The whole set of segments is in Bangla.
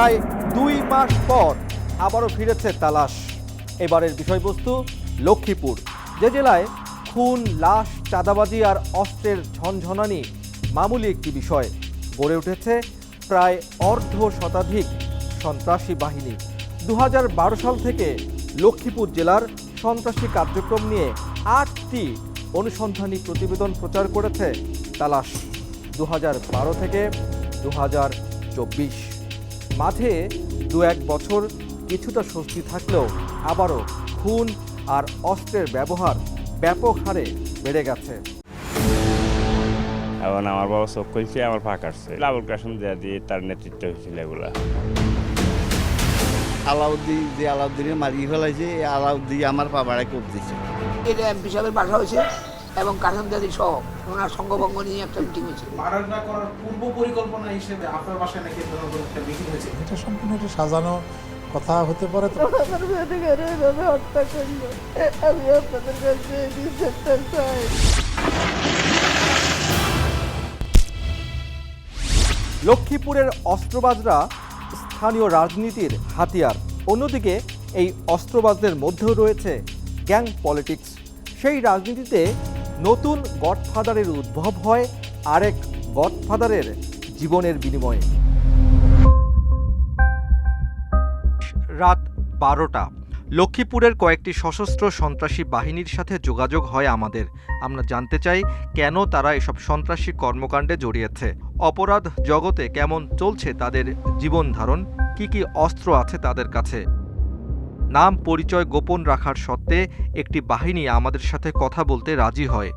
প্রায় দুই মাস পর আবারও ফিরেছে তালাশ। এবারের বিষয়বস্তু লক্ষ্মীপুর। যে জেলায় খুন, লাশ, চাঁদাবাজি আর অস্ত্রের ঝনঝনানি মামুলি একটি বিষয়। গড়ে উঠেছে প্রায় অর্ধ শতাধিক সন্ত্রাসী বাহিনী। দু হাজার বারো সাল থেকে লক্ষ্মীপুর জেলার সন্ত্রাসী কার্যক্রম নিয়ে আটটি অনুসন্ধানী প্রতিবেদন প্রচার করেছে তালাশ। দু হাজার বারো থেকে দু হাজার চব্বিশ। মাঝে দু এক বছর কিছুটা স্বস্তি থাকলেও আবারও খুন আর অস্ত্রের ব্যবহার ব্যাপক হারে বেড়ে গেছে। এখন আমার বাবা চোখ খুলছে আমার পা কাটছে লাবুল কাসম দেয়া দিয়ে তার নেতৃত্ব হয়েছিল এগুলা। আলাউদ্দিন যে আলাউদ্দিনের মারিয়ে ফেলাইছে এই আলাউদ্দিন আমার বাবারে কোপ দিছে। এটা এমপি সাহেবের পাঠা হয়েছে। এবং কাসম দাদি সহ ওনার সঙ্গভঙ্গ নিয়ে একটা মিটিং হয়েছে। করার পূর্ব পরিকল্পনা হিসেবে আপনার বাসায় নাকি একটা মিটিং হয়েছে? এটা সম্পূর্ণ একটা সাজানো কথা হতে পারে তো। আমার মেয়েটাকে এভাবে হত্যা করল আমি আপনাদের কাছে বিচারটা চাই। লক্ষ্মীপুরের অস্ত্রবাজরা স্থানীয় রাজনীতির হাতিয়ার। অন্যদিকে এই অস্ত্রবাজদের মধ্যেও রয়েছে গ্যাং পলিটিক্স সেই রাজনীতিতে নতুন গডফাদারের উদ্ভব হয় আরেক গডফাদারের জীবনের বিনিময়ে। রাত বারোটা। লক্ষ্মীপুরের কয়েকটি সশস্ত্র সন্ত্রাসী বাহিনীর সাথে যোগাযোগ হয় আমাদের। আমরা জানতে চাই, কেন তারা এসব সন্ত্রাসী কর্মকাণ্ডে জড়িয়েছে? অপরাধ জগতে কেমন চলছে তাদের জীবন ধারণ কি কি অস্ত্র আছে তাদের কাছে? নাম পরিচয় গোপন রাখার সত্ত্বে একটি বাহিনী আমাদের সাথে কথা বলতে রাজি হয়।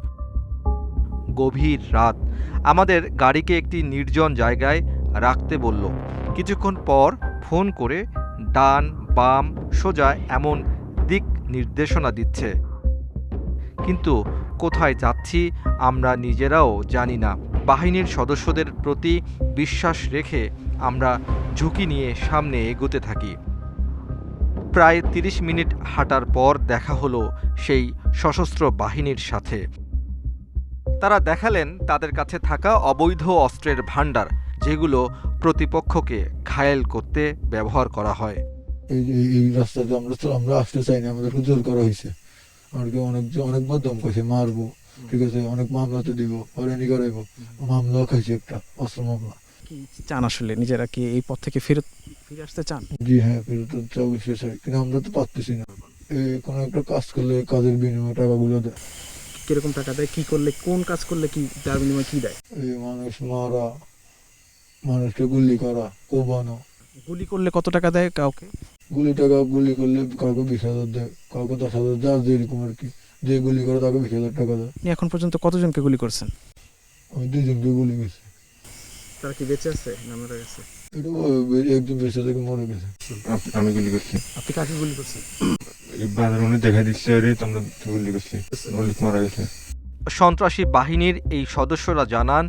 গভীর রাত, আমাদের গাড়িকে একটি নির্জন জায়গায় রাখতে বলল। কিছুক্ষণ পর ফোন করে ডান, বাম, সোজা এমন দিক নির্দেশনা দিচ্ছে। কিন্তু কোথায় যাচ্ছি আমরা নিজেরাও জানি না। বাহিনীর সদস্যদের প্রতি বিশ্বাস রেখে আমরা ঝুঁকি নিয়ে সামনে এগোতে থাকি। প্রায় তিরিশ মিনিট হাঁটার পর দেখা হলো সেই সশস্ত্র বাহিনীর সাথে। তারা দেখালেন তাদের কাছে থাকা অবৈধ অস্ত্রের ভাণ্ডার, যেগুলো প্রতিপক্ষকে ঘায়েল করতে ব্যবহার করা হয়। এই রাস্তাতে আমরা তো আমরা আসতে চাই না আমাদেরকে জোর করা হয়েছে। আমাদেরকে অনেক অনেকবার দম কইছে, মারবো, ঠিক আছে? অনেক মামলাতে দিব, হয়রানি করাইবো। মামলাও খাইছে একটা, অস্ত্র মামলা। কি চান আসলে? নিজেরা কি এই পথ থেকে ফেরত ফিরে আসতে চান? জি হ্যাঁ ফেরত অবশ্যই চাই কিন্তু আমরা তো পারতেছি না। কোনো একটা কাজ করলে কাজের বিনিময়ে টাকাগুলো দেয়। কীরকম টাকা দেয়? কি করলে কোন কাজ করলে কি তার বিনিময়ে কি দেয়? এই মানুষ মারা মানুষকে গুলি করা কোবানো। গুলি করলে কত টাকা দেয় কাউকে? গুলি টাকা গুলি করলে কাউকে বিশ হাজার দেয় কাউকে দশ হাজার যার যেরকম আর কি। যে গুলি করে তাকে বিশ হাজার টাকা দেয়। এখন পর্যন্ত কতজনকে গুলি করছেন? আমি দুজনকে গুলি গেছি তারা কি বেঁচে আছে না মারা গেছে? একজন বেঁচে থেকে মরে গেছে। আমি গুলি করছি। আপনি কাকে গুলি করছেন? বাজার দেখা দিচ্ছে রে তোমরা গুলি করছি। গুলি মারা গেছে। সন্ত্রাসী বাহিনীর এই সদস্যরা জানান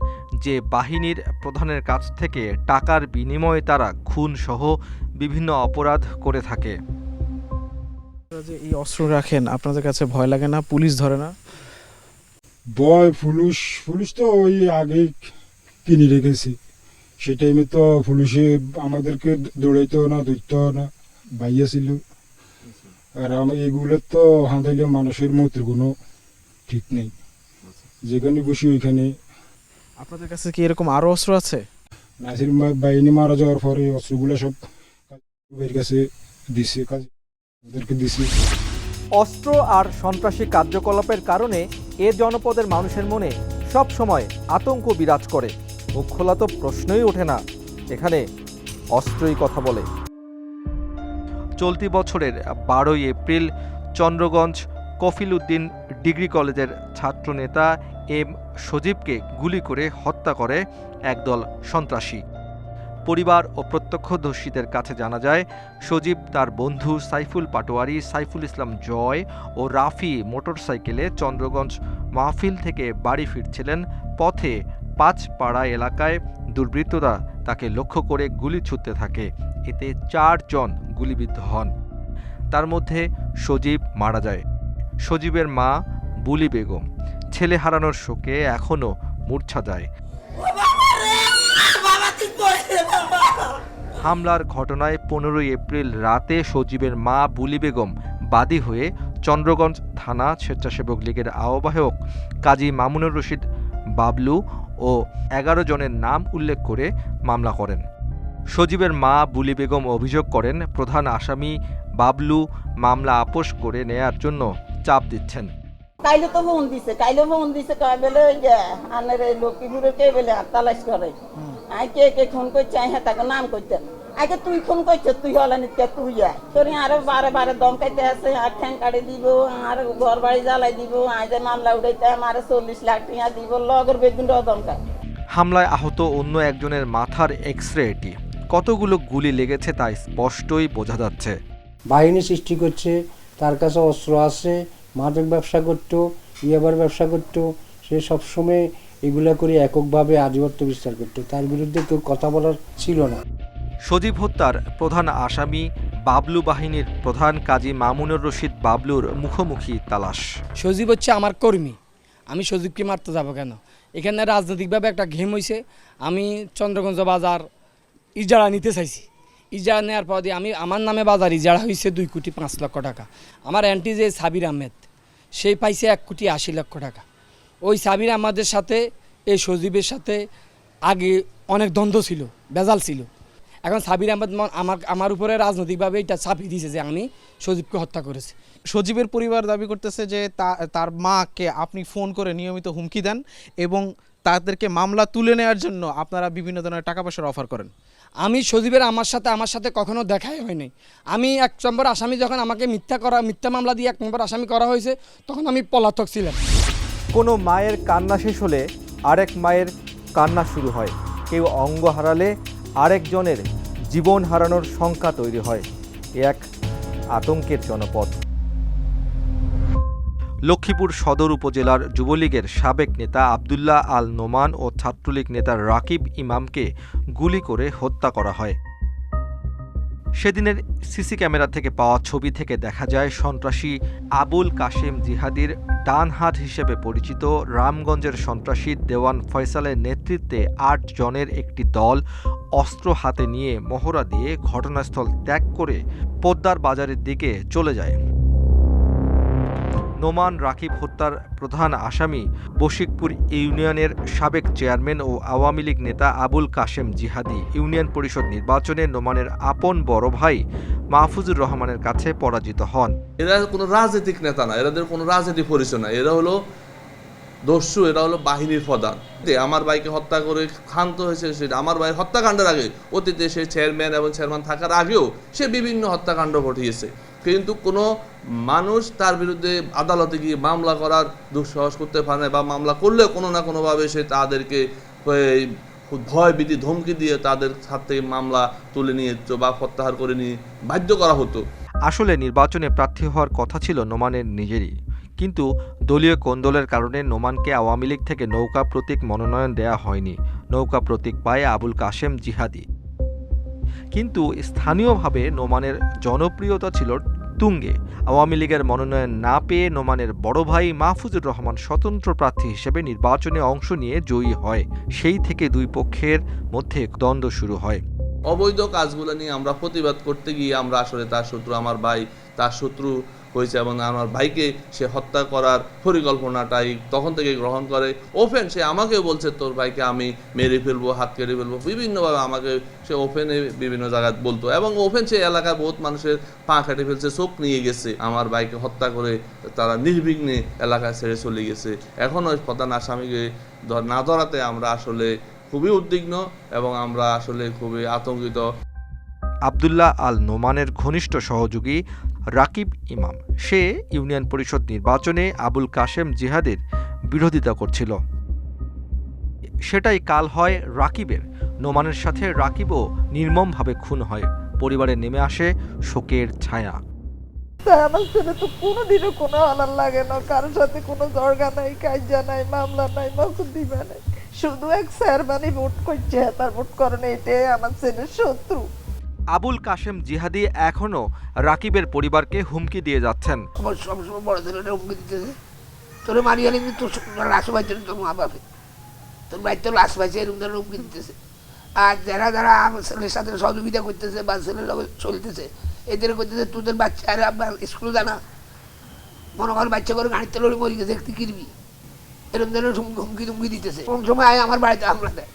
যে বাহিনীর প্রধানের কাছ থেকে টাকার বিনিময়ে তারা খুন সহ বিভিন্ন অপরাধ করে থাকে। আপনারা যে এই অস্ত্র রাখেন আপনাদের কাছে ভয় লাগে না? পুলিশ ধরে না? বয় পুলিশ পুলিশ তো ওই আগেই কিনে রেখেছি। সেই টাইমে তো পুলিশে আমাদেরকে দৌড়াইতো না ধরতো না বাইয়া ছিল। আর আমি এগুলো তো হাঁদাইলে মানুষের মতের কোনো ঠিক নেই। যেখানে বসি ওইখানে। আপনাদের কাছে কি এরকম আরও অস্ত্র আছে? নাসির বাহিনী মারা যাওয়ার পরে অস্ত্রগুলো সব এর কাছে দিছে কাজ ওদেরকে দিছি। অস্ত্র আর সন্ত্রাসী কার্যকলাপের কারণে এ জনপদের মানুষের মনে সব সময় আতঙ্ক বিরাজ করে। মুখ খোলা তো প্রশ্নই ওঠে না। এখানে অস্ত্রই কথা বলে। চলতি বছরের বারোই এপ্রিল চন্দ্রগঞ্জ কফিল উদ্দিন ডিগ্রি কলেজের ছাত্রনেতা এম সজীবকে গুলি করে হত্যা করে একদল সন্ত্রাসী। পরিবার ও প্রত্যক্ষদর্শীদের কাছে জানা যায়, সজীব তার বন্ধু সাইফুল পাটোয়ারি, সাইফুল ইসলাম জয় ও রাফি মোটরসাইকেলে চন্দ্রগঞ্জ মাহফিল থেকে বাড়ি ফিরছিলেন পথে পাঁচপাড়া এলাকায় দুর্বৃত্তরা তাকে লক্ষ্য করে গুলি ছুটতে থাকে। এতে চারজন গুলিবিদ্ধ হন। তার মধ্যে সজীব মারা যায়। সজীবের মা বুলি বেগম। ছেলে হারানোর শোকে এখনও মূর্ছা যায়। হামলার ঘটনায় পনেরোই এপ্রিল রাতে সজীবের মা বুলি বেগম বাদী হয়ে চন্দ্রগঞ্জ থানা স্বেচ্ছাসেবক লীগের আহ্বায়ক কাজী মামুনুর রশিদ বাবলু ও এগারো জনের নাম উল্লেখ করে মামলা করেন। সজীবের মা বুলি বেগম অভিযোগ করেন প্রধান আসামি বাবলু মামলা আপোষ করে নেয়ার জন্য চাপ দিচ্ছেন। কাইলে তো ফোন দিছে কাইলে ফোন দিছে কয় বেলে ওই যে আনের লক্ষ্মীপুরে কে বেলে তালাশ করে। আই কে কে ফোন করছে আই হ্যাঁ তাকে নাম করতে আগে তুই ফোন করছে তুই হলে নিতে তুই আয়। তোর আরও বারে বারে দমকাইতে আছে আর ঠ্যাং কাটে দিব আর ঘর বাড়ি জ্বালাই দিব যে মামলা উঠাইতে আমার চল্লিশ লাখ টাকা দিব লগর বেগুন দমকায় হামলায় আহত অন্য একজনের মাথার এক্স রে এটি। কতগুলো গুলি লেগেছে তা স্পষ্টই বোঝা যাচ্ছে। বাহিনী সৃষ্টি করছে তার কাছে অস্ত্র আছে মাদক ব্যবসা করতো ইয়াবার ব্যবসা করতো সে সবসময় এগুলা করে এককভাবে আধিপত্য বিস্তার করতো। তার বিরুদ্ধে কেউ কথা বলার ছিল না। সজীব হত্যার প্রধান আসামি বাবলু বাহিনীর প্রধান কাজী মামুনুর রশিদ বাবলুর মুখোমুখি তালাশ। সজীব হচ্ছে আমার কর্মী। আমি সজীবকে মারতে যাব কেন? এখানে রাজনৈতিকভাবে একটা ঘেম হয়েছে আমি চন্দ্রগঞ্জ বাজার ইজারা নিতে চাইছি। ইজারা নেওয়ার পর দিয়ে আমি, আমার নামে বাজার ইজারা হয়েছে দুই কোটি পাঁচ লক্ষ টাকা। আমার অ্যান্টি যে সাবির আহমেদ সেই পাইছে এক কোটি আশি লক্ষ টাকা। ওই সাবির আহমেদের সাথে, এই সজীবের সাথে আগে অনেক দ্বন্দ্ব ছিল, বেজাল ছিল। এখন সাবির আহমেদ আমার আমার উপরে রাজনৈতিকভাবে এটা চাপিয়ে দিয়েছে যে আমি সজীবকে হত্যা করেছি। সজীবের পরিবার দাবি করতেছে যে তা- তার মাকে আপনি ফোন করে নিয়মিত হুমকি দেন এবং তাদেরকে মামলা তুলে নেওয়ার জন্য আপনারা বিভিন্ন ধরনের টাকা পয়সার অফার করেন। আমি সজীবের আমার সাথে আমার সাথে কখনো দেখাই হয়নি আমি এক নম্বর আসামি যখন আমাকে মিথ্যা করা মিথ্যা মামলা দিয়ে এক নম্বর আসামি করা হয়েছে তখন আমি পলাতক ছিলাম। কোনো মায়ের কান্না শেষ হলে আরেক মায়ের কান্না শুরু হয়। কেউ অঙ্গ হারালে আরেকজনের জীবন হারানোর শঙ্কা তৈরি হয়। এক আতঙ্কের জনপদ। লক্ষ্মীপুর সদর উপজেলার যুবলীগের সাবেক নেতা আবদুল্লাহ আল নোমান ও ছাত্রলীগ নেতা রাকিব ইমামকে গুলি করে হত্যা করা হয়। সেদিনের সিসি ক্যামেরা থেকে পাওয়া ছবি থেকে দেখা যায় সন্ত্রাসী আবুল কাশেম জিহাদির ডান হাত হিসেবে পরিচিত রামগঞ্জের সন্ত্রাসী দেওয়ান ফয়সালের নেতৃত্বে আট জনের একটি দল অস্ত্র হাতে নিয়ে মহড়া দিয়ে ঘটনাস্থল ত্যাগ করে পোদ্দার বাজারের দিকে চলে যায়। নোমান রাকিব হত্যার প্রধান আসামি বশিকপুর ইউনিয়নের সাবেক চেয়ারম্যান ও আওয়ামী লীগ নেতা আবুল কাশেম জিহাদি ইউনিয়ন পরিষদ নির্বাচনে নোমানের আপন বড় ভাই মাহফুজুর রহমানের কাছে পরাজিত হন। এরা কোনো রাজনৈতিক নেতা না, এরাদের কোনো রাজনৈতিক পরিচয় না। এরা হলো দস্যু, এরা হলো বাহিনীর প্রধান। আমার ভাইকে হত্যা করে ক্ষান্ত হয়েছে সেটা আমার ভাইয়ের হত্যাকাণ্ডের আগে অতীতে সে চেয়ারম্যান এবং চেয়ারম্যান থাকার আগেও সে বিভিন্ন হত্যাকাণ্ড ঘটিয়েছে। কিন্তু কোনো মানুষ তার বিরুদ্ধে আদালতে গিয়ে মামলা করার দুঃসাহস করতে পারে না বা মামলা করলেও কোনো না কোনোভাবে সে তাদেরকে ভয় বিধি ধমকি দিয়ে তাদের থেকে মামলা তুলে নিয়ে বা প্রত্যাহার করে নিয়ে বাধ্য করা হতো। আসলে নির্বাচনে প্রার্থী হওয়ার কথা ছিল নোমানের নিজেরই। কিন্তু দলীয় কোন্দলের কারণে নোমানকে আওয়ামী লীগ থেকে নৌকা প্রতীক মনোনয়ন দেয়া হয়নি। নৌকা প্রতীক পায় আবুল কাশেম জিহাদি। কিন্তু স্থানীয়ভাবে নোমানের জনপ্রিয়তা ছিল তুঙ্গে। আওয়ামী লীগের মনোনয়ন না পেয়ে নোমানের বড় ভাই মাহফুজুর রহমান স্বতন্ত্র প্রার্থী হিসেবে নির্বাচনে অংশ নিয়ে জয়ী হয়। সেই থেকে দুই পক্ষের মধ্যে দ্বন্দ্ব শুরু হয়। অবৈধ কাজগুলো নিয়ে আমরা প্রতিবাদ করতে গিয়ে আমরা আসলে তার শত্রু, আমার ভাই তার শত্রু হয়েছে এবং আমার ভাইকে সে হত্যা করার পরিকল্পনাটাই তখন থেকে গ্রহণ করে। ওপেন, সে আমাকেও বলছে, তোর ভাইকে আমি মেরে ফেলব, হাত কেটে ফেলব। বিভিন্নভাবে আমাকে সে ওপেনে বিভিন্ন জায়গায় বলতো এবং ওপেন সে এলাকায় বহুত মানুষের পা কেটে ফেলছে, চোখ নিয়ে গেছে। আমার ভাইকে হত্যা করে তারা নির্বিঘ্নে এলাকায় ছেড়ে চলে গেছে। এখনও প্রধান আসামিকে না ধরাতে আমরা আসলে খুবই উদ্বিগ্ন এবং আমরা আসলে খুবই আতঙ্কিত। আবদুল্লাহ আল নোমানের ঘনিষ্ঠ সহযোগী রাকিব ইমাম। সে ইউনিয়ন পরিষদ নির্বাচনে আবুল কাশেম জিহাদের বিরোধিতা করছিল। সেটাই কাল হয় রাকিবের। নোমানের সাথে রাকিবও নির্মমভাবে খুন হয়। পরিবারে নেমে আসে শোকের ছায়া। আমার ছেলে তো কোনোদিনও কোনো আলার লাগে না। কারোর সাথে কোনো দরগা নাই কাজা নাই, মামলা নাই, মকুদ্দিমা নাই। শুধু এক স্যার মানে ভোট করছে, তার ভোট করণে এটাই আমার ছেলের শত্রু। আবুল কাশেম জিহাদি এখনও রাকিবের পরিবারকে হুমকি দিয়ে যাচ্ছেন। সবসময় হুমকি দিতেছে। আর যারা যারা ছেলের সাথে সহযোগিতা করতেছে বা ছেলের লগে চলতেছে, এদের করতেছে তোদের বাচ্চা আর আবার স্কুলে জানা মনে কর বাচ্চা করে গাড়িতে লড়ে মরি গেছে, একটু কিনবি এরকম ধরনের হুমকি হুমকি দিতেছে। কোন সময় আমার বাড়িতে হামলা দেয়।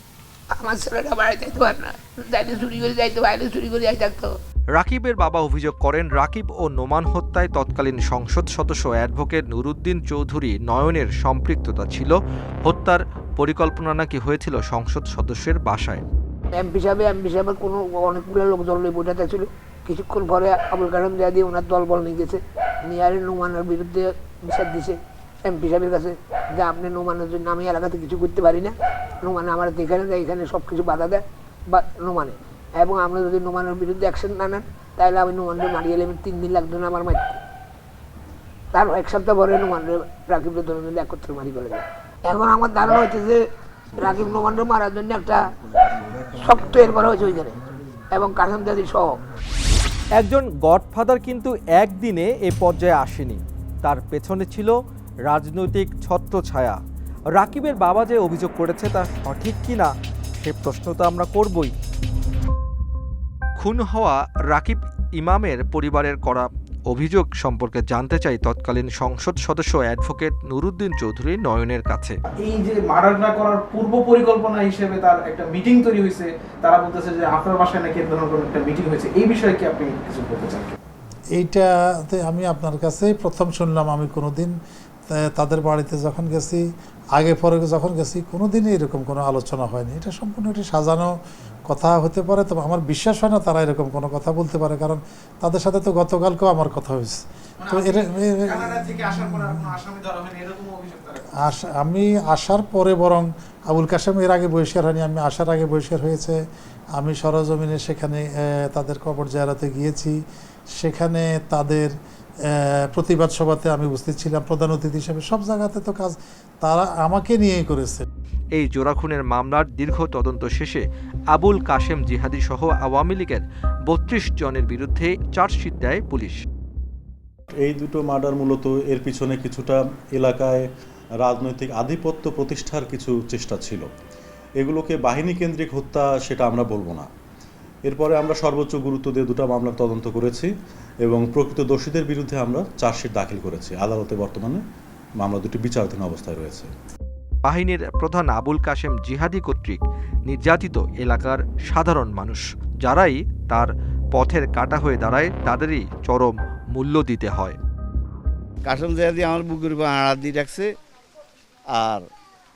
আমার ছেলেটা বাড়িতে যাইতে পারে না। যাইতে চুরি করে যাইতে বাইরে চুরি করে যাই থাকতো রাকিবের বাবা অভিযোগ করেন রাকিব ও নোমান হত্যায় তৎকালীন সংসদ সদস্য অ্যাডভোকেট নুরুদ্দিন চৌধুরী নয়নের সম্পৃক্ততা ছিল। হত্যার পরিকল্পনা নাকি হয়েছিল সংসদ সদস্যের বাসায়? এমপি সাহেব এমপি সাহেবের কোনো অনেকগুলো লোকজন নিয়ে বসে ছিল। কিছুক্ষণ পরে আবুল কালাম দেয়া দিয়ে ওনার দলবল নিয়ে গেছে। নিয়ে নোমানের বিরুদ্ধে বিচার দিছে। এমপি সাহেবের কাছে যে আপনি নোমানের জন্য আমি এলাকাতে কিছু করতে পারি না। নোমানে আমার এখানে দেয় এখানে সব কিছু বাধা দেয়, বা নোমানে এবং আমরা যদি নোমানের বিরুদ্ধে অ্যাকশন না নেন, তাহলে আমি নোমানকে মারিয়ে এলাম তিন দিন লাগতো না আমার মারতে তার এক সপ্তাহ পরে নোমানরে রাকিবের ধরে মিলে একত্রে মারি ফেলে যায় এখন আমার ধারণা হচ্ছে যে রাকিব নোমানরে মারার জন্য একটা শক্ত এরপরে হয়েছে ওইখানে এবং কাসাম দাদি সহ। একজন গডফাদার কিন্তু একদিনে এ পর্যায়ে আসেনি। তার পেছনে ছিল রাজনৈতিক ছত্রছায়া। রাকিবের বাবা যে অভিযোগ করেছে তা সঠিক কিনা সে প্রশ্ন তো আমরা করবই। খুন হওয়া রাকিব ইমামের পরিবারের করা অভিযোগ সম্পর্কে জানতে চাই তৎকালীন সংসদ সদস্য অ্যাডভোকেট নুরুদ্দিন চৌধুরী নয়নের কাছে। এই যে মার্ডারটা করার পূর্ব পরিকল্পনা হিসেবে তার একটা মিটিং তৈরি হয়েছে তারা বলতেছে যে আপনার বাসায় নাকি ধরনের কোনো একটা মিটিং হয়েছে এই বিষয়ে কি আপনি কিছু বলতে চান? এইটাতে আমি আপনার কাছে প্রথম শুনলাম আমি কোনোদিন তাদের বাড়িতে যখন গেছি আগে পরে যখন গেছি কোনোদিনই এরকম কোনো আলোচনা হয়নি। এটা সম্পূর্ণ একটি সাজানো কথা হতে পারে তবে আমার বিশ্বাস হয় না তারা এরকম কোনো কথা বলতে পারে কারণ তাদের সাথে তো গতকালকেও আমার কথা হয়েছে। তো কোনো আস- আমি আসার পরে বরং আবুল কাশেম এর আগে বহিষ্কার হয়নি আমি আসার আগে বহিষ্কার হয়েছে। আমি সরজমিনে সেখানে তাদের কবর জায়গাতে গিয়েছি। সেখানে তাদের প্রতিবাদ সভাতে আমি উপস্থিত ছিলাম প্রধান অতিথি হিসেবে। সব জায়গাতে তো কাজ তারা আমাকে নিয়েই করেছে। এই জোড়াখুনের মামলার দীর্ঘ তদন্ত শেষে আবুল কাশেম জিহাদি সহ আওয়ামী লীগের বত্রিশ জনের বিরুদ্ধে চার্জশিট দেয় পুলিশ। এই দুটো মার্ডার মূলত এর পিছনে কিছুটা এলাকায় রাজনৈতিক আধিপত্য প্রতিষ্ঠার কিছু চেষ্টা ছিল। এগুলোকে বাহিনী কেন্দ্রিক হত্যা সেটা আমরা বলব না। এরপরে আমরা সর্বোচ্চ গুরুত্ব দিয়ে দুটো মামলার তদন্ত করেছি এবং প্রকৃত দোষীদের বিরুদ্ধে আমরা চার্জশিট দাখিল করেছি। আদালতে বর্তমানে মামলা দুটি বিচারাধীন অবস্থায় রয়েছে। বাহিনীর প্রধান আবুল কাশেম জিহাদি কর্তৃক নির্যাতিত এলাকার সাধারণ মানুষ যারাই তার পথের কাটা হয়ে দাঁড়ায় তাদেরই চরম মূল্য দিতে হয়। কাসম দেয়া দিয়ে আমার বুকের উপর আড়া দিয়ে রাখছে। আর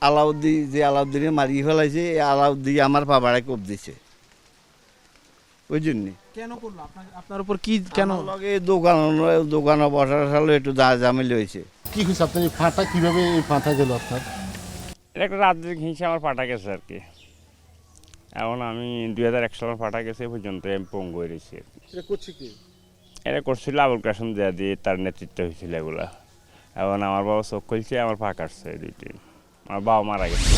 আলাউদ্দি যে আলাউদ্দিনে মারিয়ে ফেলাইছে এই আলাউদ্দি আমার বাবাড়ায় কোপ দিছে ওই জন্যে কেন করল? আপনার উপর কি কেন? লগে দোকান দোকানে বসার সালে একটু জামিল হয়েছে। কি হয়েছে? আপনার এই ফাঁটা কীভাবে এই ফাঁটা গেল আপনার? এটা একটা রাজনৈতিক হিংসা আমার পাঠা গেছে আর কি। এখন আমি দুই হাজার এক সালে পাঠা গেছে এ পর্যন্ত আমি পঙ্গু হয়েছি আর কি। এটা করছে কি? এটা করছিল আবুল কাসম দেয়া দিয়ে তার নেতৃত্ব হয়েছিল এগুলা। এখন আমার বাবা চোখ খুলছে আমার পা কাটছে দুইটি। আমার বাবা মারা গেছে।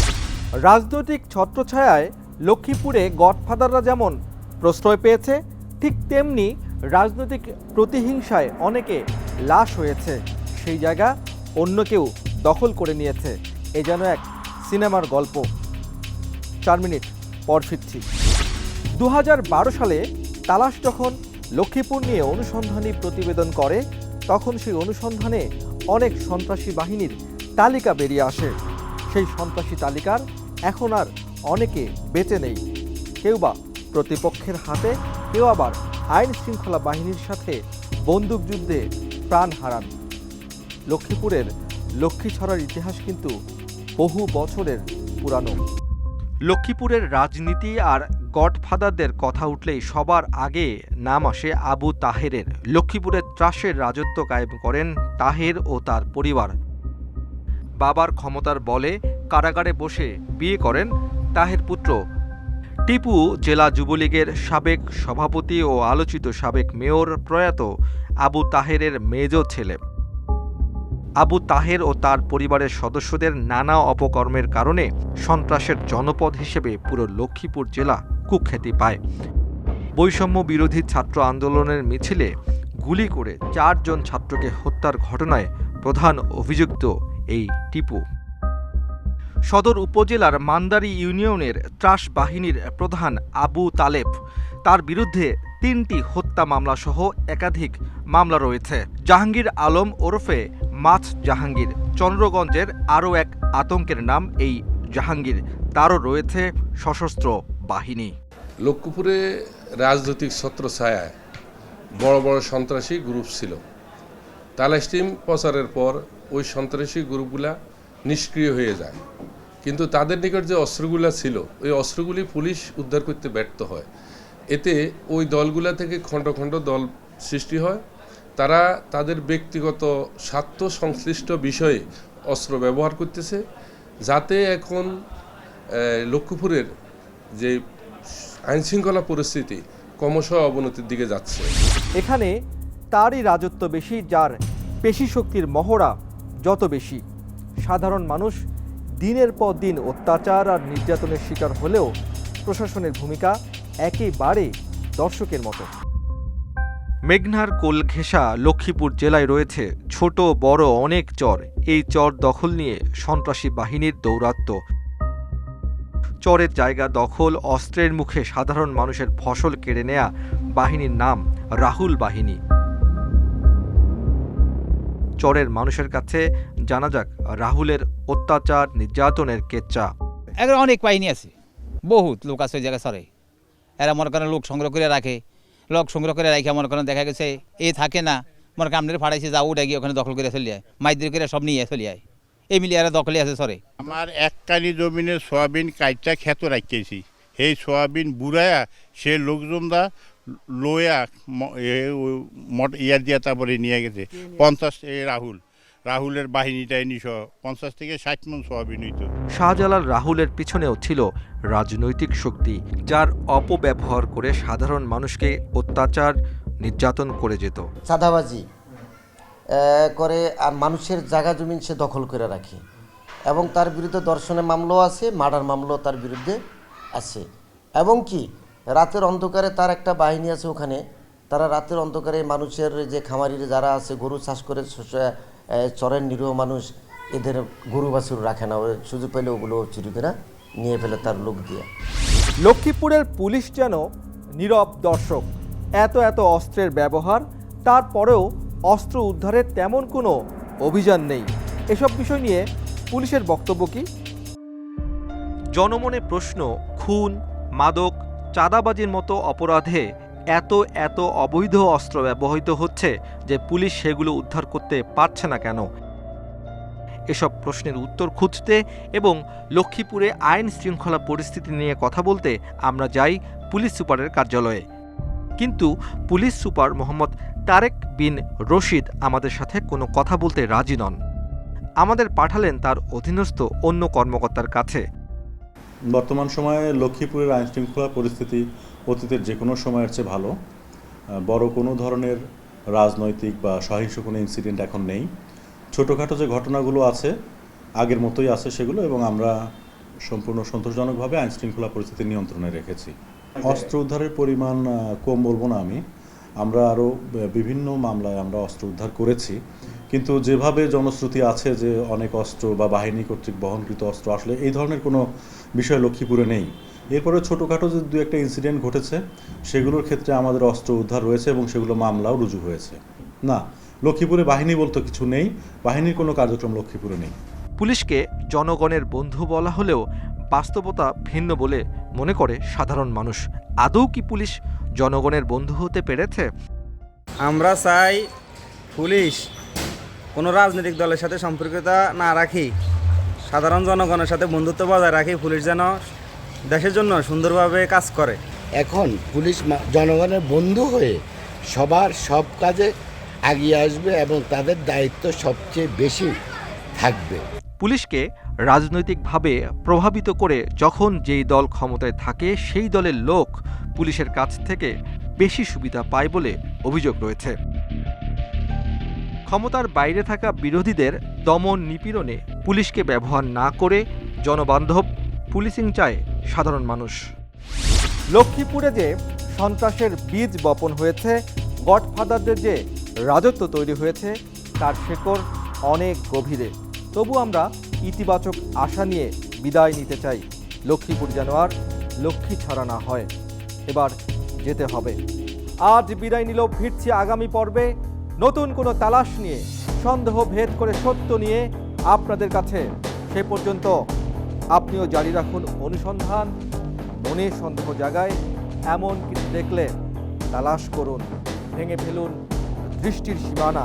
রাজনৈতিক ছত্রছায়ায় লক্ষ্মীপুরে গডফাদাররা যেমন প্রশ্রয় পেয়েছে, ঠিক তেমনি রাজনৈতিক প্রতিহিংসায় অনেকে লাশ হয়েছে। সেই জায়গা অন্য কেউ দখল করে নিয়েছে। এ যেন এক সিনেমার গল্প। চার মিনিট পর ফিরছি। দু সালে তালাশ যখন লক্ষ্মীপুর নিয়ে অনুসন্ধানী প্রতিবেদন করে, তখন সেই অনুসন্ধানে অনেক সন্ত্রাসী বাহিনীর তালিকা বেরিয়ে আসে। সেই সন্ত্রাসী তালিকার এখন আর অনেকে বেঁচে নেই। কেউ বা প্রতিপক্ষের হাতে কেউ আবার আইন শৃঙ্খলা বাহিনীর সাথে বন্দুকযুদ্ধে প্রাণ হারান। লক্ষ্মীপুরের লক্ষ্মীছড়ার ইতিহাস কিন্তু বহু বছরের পুরানো। লক্ষ্মীপুরের রাজনীতি আর গডফাদারদের কথা উঠলেই সবার আগে নাম আসে আবু তাহেরের। লক্ষ্মীপুরের ত্রাসের রাজত্ব কায়েম করেন তাহের ও তার পরিবার। বাবার ক্ষমতার বলে কারাগারে বসে বিয়ে করেন তাহের পুত্র টিপু জেলা যুবলীগের সাবেক সভাপতি ও আলোচিত সাবেক মেয়র প্রয়াত আবু তাহেরের মেজ ছেলে। আবু তাহের ও তার পরিবারের সদস্যদের নানা অপকর্মের কারণে সন্ত্রাসের জনপদ হিসেবে পুরো লক্ষ্মীপুর জেলা কুখ্যাতি পায়। বৈষম্য বিরোধী ছাত্র আন্দোলনের মিছিলে গুলি করে চারজন ছাত্রকে হত্যার ঘটনায় প্রধান অভিযুক্ত এই টিপু। সদর উপজেলার মান্দারি ইউনিয়নের ত্রাস বাহিনীর প্রধান আবু তালেব। তার বিরুদ্ধে তিনটি হত্যা মামলা সহ একাধিক মামলা রয়েছে। জাহাঙ্গীর আলম ওরফে মাছ জাহাঙ্গীর। চন্দ্রগঞ্জের আরও এক আতঙ্কের নাম এই জাহাঙ্গীর। তারও রয়েছে সশস্ত্র বাহিনী। লক্ষ্মীপুরে রাজনৈতিক ছত্রছায়ায় বড় বড় সন্ত্রাসী গ্রুপ ছিল। তালাস্টিম প্রচারের পর ওই সন্ত্রাসী গ্রুপগুলা নিষ্ক্রিয় হয়ে যায়। কিন্তু তাদের নিকট যে অস্ত্রগুলা ছিল, ওই অস্ত্রগুলি পুলিশ উদ্ধার করতে ব্যর্থ হয়। এতে ওই দলগুলা থেকে খণ্ড খণ্ড দল সৃষ্টি হয়। তারা তাদের ব্যক্তিগত স্বার্থ সংশ্লিষ্ট বিষয়ে অস্ত্র ব্যবহার করতেছে, যাতে এখন লক্ষ্মীপুরের যে আইনশৃঙ্খলা পরিস্থিতি ক্রমশ অবনতির দিকে যাচ্ছে। এখানে তারই রাজত্ব বেশি, যার পেশি শক্তির মহড়া যত বেশি। সাধারণ মানুষ দিনের পর দিন অত্যাচার আর নির্যাতনের শিকার হলেও প্রশাসনের ভূমিকা একেবারে দর্শকের মতো। মেঘনার কোল ঘেঁষা লক্ষ্মীপুর জেলায় রয়েছে ছোট, বড় অনেক চর। এই চর দখল নিয়ে সন্ত্রাসী বাহিনীর দৌরাত্ম্য। চরের জায়গা দখল, অস্ত্রের মুখে সাধারণ মানুষের ফসল কেড়ে নেয়া বাহিনীর নাম রাহুল বাহিনী। চরের মানুষের কাছে। জানা যাক রাহুলের অত্যাচার নির্যাতনের কেচ্চা এগুলো অনেক বাহিনী আছে। বহুত লোক আছে ওই জায়গায় সরে এরা মনে করেন লোক সংগ্রহ করে রাখে। লোক সংগ্রহ করে রাখে মনে করেন দেখা গেছে এ থাকে না। মনে করেন আপনার ফাড়াইছে যা উঠে গিয়ে ওখানে দখল করে চলে যায়। মাইদের করে সব নিয়ে চলে যায়। এই মিলিয়ে এরা দখলে আছে সরে আমার এক কানি জমিনে সোয়াবিন কাইটা ক্ষেত রাখিয়েছি। সেই সোয়াবিন বুড়ায়া সে লোকজনরা লয়া ম- এ ও- মট- ইয়া দিয়া তারপরে নিয়ে গেছে। পঞ্চাশ এ রাহুল রাহুলের বাহিনীটাই নিশ পঞ্চাশ থেকে ষাট মন সোয়াবিন হইতো। শাহজালাল রাহুলের পিছনেও ছিল রাজনৈতিক শক্তি যার অপব্যবহার করে সাধারণ মানুষকে অত্যাচার নির্যাতন করে যেত। চাঁদাবাজি করে আর মানুষের জায়গা জমিন সে দখল করে রাখে। এবং তার বিরুদ্ধে দর্শনে মামলাও আছে মার্ডার মামলাও তার বিরুদ্ধে আছে। এবং কি? রাতের অন্ধকারে তার একটা বাহিনী আছে ওখানে। তারা রাতের অন্ধকারে মানুষের যে খামারির যারা আছে গরু চাষ করে চরের নিরীহ মানুষ এদের গরু বাছুর রাখে না। ওই সুযোগ পেলে ওগুলো চুরি করে নিয়ে ফেলে তার লোক দিয়ে। লক্ষ্মীপুরের পুলিশ যেন নীরব দর্শক। এত এত অস্ত্রের ব্যবহার তারপরেও অস্ত্র উদ্ধারের তেমন কোনো অভিযান নেই। এসব বিষয় নিয়ে পুলিশের বক্তব্য কি? জনমনে প্রশ্ন খুন মাদক চাঁদাবাজির মতো অপরাধে এত এত অবৈধ অস্ত্র ব্যবহৃত হচ্ছে যে পুলিশ সেগুলো উদ্ধার করতে পারছে না কেন? এসব প্রশ্নের উত্তর খুঁজতে এবং লক্ষ্মীপুরে আইন শৃঙ্খলা পরিস্থিতি নিয়ে কথা বলতে আমরা যাই পুলিশ সুপারের কার্যালয়ে। কিন্তু পুলিশ সুপার মোহাম্মদ তারেক বিন রশিদ আমাদের সাথে কোনো কথা বলতে রাজি নন। আমাদের পাঠালেন তার অধীনস্থ অন্য কর্মকর্তার কাছে। বর্তমান সময়ে লক্ষ্মীপুরের আইন শৃঙ্খলা পরিস্থিতি অতীতের যে কোনো সময়ের চেয়ে ভালো। বড় কোনো ধরনের রাজনৈতিক বা সহিংস কোনো ইনসিডেন্ট এখন নেই। ছোটোখাটো যে ঘটনাগুলো আছে আগের মতোই আছে সেগুলো এবং আমরা সম্পূর্ণ সন্তোষজনকভাবে আইন শৃঙ্খলা পরিস্থিতি নিয়ন্ত্রণে রেখেছি। অস্ত্র উদ্ধারের পরিমাণ কম বলব না আমি। আমরা আরও বিভিন্ন মামলায় আমরা অস্ত্র উদ্ধার করেছি। কিন্তু যেভাবে জনশ্রুতি আছে যে অনেক অস্ত্র বা বাহিনী কর্তৃক বহনকৃত অস্ত্র আসলে এই ধরনের কোনো বিষয় লক্ষ্মীপুরে নেই। এরপরে ছোটোখাটো যে দু একটা ইনসিডেন্ট ঘটেছে সেগুলোর ক্ষেত্রে আমাদের অস্ত্র উদ্ধার রয়েছে এবং সেগুলো মামলাও রুজু হয়েছে। না লক্ষ্মীপুরে বাহিনী বলতে কিছু নেই বাহিনীর কোনো কার্যক্রম লক্ষ্মীপুরে নেই। পুলিশকে জনগণের বন্ধু বলা হলেও বাস্তবতা ভিন্ন বলে মনে করে সাধারণ মানুষ। আদৌ কি পুলিশ জনগণের বন্ধু হতে পেরেছে? আমরা চাই পুলিশ কোনো রাজনৈতিক দলের সাথে সম্পর্কতা না রাখি। সাধারণ জনগণের সাথে বন্ধুত্ব বজায় রাখি। পুলিশ যেন দেশের জন্য সুন্দরভাবে কাজ করে। এখন পুলিশ জনগণের বন্ধু হয়ে সবার সব কাজে এগিয়ে আসবে এবং তাদের দায়িত্ব সবচেয়ে বেশি থাকবে। পুলিশকে রাজনৈতিকভাবে প্রভাবিত করে যখন যেই দল ক্ষমতায় থাকে সেই দলের লোক পুলিশের কাছ থেকে বেশি সুবিধা পায় বলে অভিযোগ রয়েছে। ক্ষমতার বাইরে থাকা বিরোধীদের দমন নিপীড়নে পুলিশকে ব্যবহার না করে জনবান্ধব পুলিশিং চায় সাধারণ মানুষ। লক্ষ্মীপুরে যে সন্ত্রাসের বীজ বপন হয়েছে, গডফাদারদের যে রাজত্ব তৈরি হয়েছে, তার শেকড় অনেক গভীরে। তবু আমরা ইতিবাচক আশা নিয়ে বিদায় নিতে চাই। লক্ষ্মীপুর যেন আর লক্ষ্মী ছাড়া না হয়। এবার যেতে হবে। আজ বিদায় নিল ফিরছি আগামী পর্বে। নতুন কোনো তালাশ নিয়ে, সন্দেহ ভেদ করে সত্য নিয়ে আপনাদের কাছে, সে পর্যন্ত আপনিও জারি রাখুন অনুসন্ধান। মনে সন্দেহ জাগায়, এমন কিছু দেখলে তালাশ করুন, ভেঙে ফেলুন দৃষ্টির সীমানা।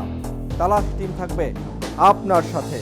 তালাশ টিম থাকবে আপনার সাথে।